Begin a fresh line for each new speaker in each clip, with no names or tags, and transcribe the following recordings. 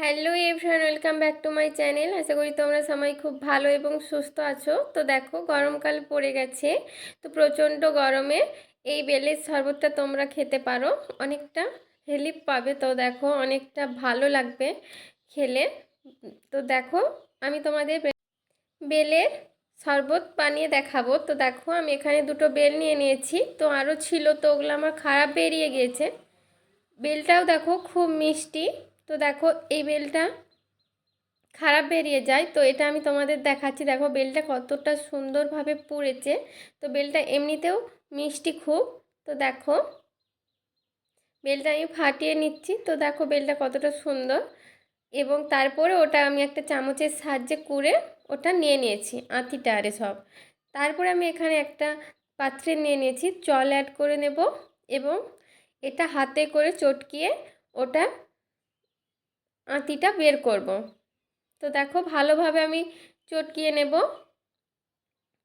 Hello everyone, welcome back to my channel. আশা করি তোমরা সবাই খুব ভালো এবং সুস্থ আছো। তো দেখো, গরমকাল পড়ে গেছে। তো প্রচণ্ড গরমে এই বেলের শরবতটা তোমরা খেতে পারো। অনেকটা হেলিপ পাবে। তো দেখো, অনেকটা ভালো লাগবে খেলে। তো দেখো, আমি তোমাদের বেলের শরবত বানিয়ে দেখাবো। তো দেখো, আমি এখানে দুটো বেল নিয়ে নিয়েছি। তো আরও ছিল, তো ওগুলো আমার খারাপ বেরিয়ে গিয়েছে। বেলটাও দেখো, খুব মিষ্টি। তো দেখো, এই বেলটা খারাপ বেরিয়ে যায়। তো এটা আমি তোমাদের দেখাচ্ছি। দেখো, বেলটা কতটা সুন্দরভাবে পুড়েছে। তো বেলটা এমনিতেও মিষ্টি খুব। তো দেখো, বেলটা আমি ফাটিয়ে নিচ্ছি। তো দেখো, বেলটা কতটা সুন্দর। এবং তারপরে ওটা আমি একটা চামচের সাহায্যে কুড়ে ওটা নিয়ে নিয়েছি আঁতিটা আরে সব। তারপরে আমি এখানে একটা পাত্রে নিয়ে নিয়েছি, জল অ্যাড করে নেব। এবং এটা হাতে করে চটকিয়ে ওটা আঁতিটা বের করব। তো দেখো ভালোভাবে আমি চটকিয়ে নেব।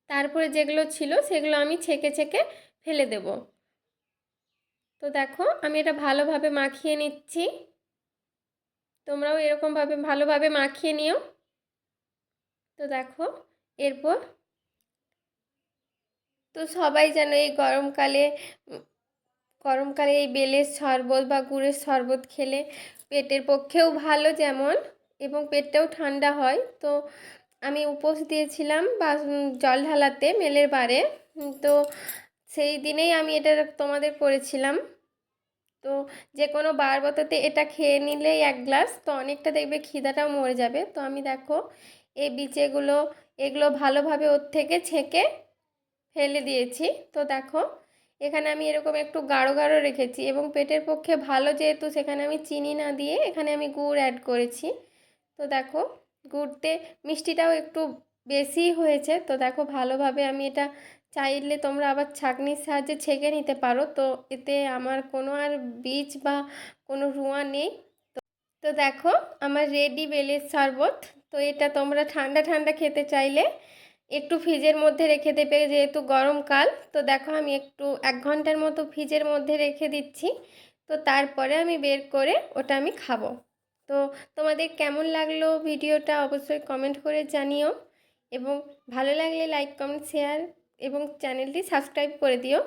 তারপরে যেগুলো ছিল সেগুলো আমি ছেঁকে ছেঁকে ফেলে দেব। তো দেখো আমি এটা ভালোভাবে মাখিয়ে নিচ্ছি। তোমরাও এরকমভাবে ভালোভাবে মাখিয়ে নিও। তো দেখো এরপর তো সবাই যেন এই গরমকালে গরমকালে এই বেলের শরবত বা গুড়ের শরবত খেলে পেটের পক্ষেও ভালো যেমন, এবং পেটটাও ঠান্ডা হয়। তো আমি উপোস দিয়েছিলাম বা জল ঢালাতে মেলের বারে। তো সেই দিনেই আমি এটা তোমাদের করেছিলাম। তো যে কোনো বার বতাতে এটা খেয়ে নিলেই এক গ্লাস, তো অনেকটা দেখবে খিদাটাও মরে যাবে। তো আমি দেখো, এই বিচেগুলো এগুলো ভালোভাবে ওর থেকে ছেঁকে ফেলে দিয়েছি। তো দেখো এখানে আমি এরকম একটু গাঢ় গাঢ় রেখেছি এবং পেটের পক্ষে ভালো যেহেতু সেখানে আমি চিনি না দিয়ে এখানে আমি গুড় অ্যাড করেছি। তো দেখো, গুড়তে মিষ্টিটাও একটু বেশি হয়েছে। তো দেখো, ভালোভাবে আমি এটা চাইলে তোমরা আবার ছাঁকনির সাহায্যে ছেঁকে নিতে পারো। তো এতে আমার কোনো আর বীজ বা কোনো রুয়া নেই। তো দেখো, আমার রেডি বেলের শরবত। তো এটা তোমরা ঠান্ডা ঠান্ডা খেতে চাইলে একটু ফ্রিজের মধ্যে রেখে দেবে, যেহেতু গরমকাল তো দেখো আমি একটু এক ঘণ্টার মতো ফ্রিজের মধ্যে রেখে দিচ্ছি। তো তারপরে আমি বের করে ওটা আমি খাব। তো তোমাদের কেমন লাগল ভিডিওটা অবশ্যই কমেন্ট করে জানিও। এবং ভালো লাগলে লাইক, কমেন্ট, শেয়ার এবং চ্যানেলটি সাবস্ক্রাইব করে দিও।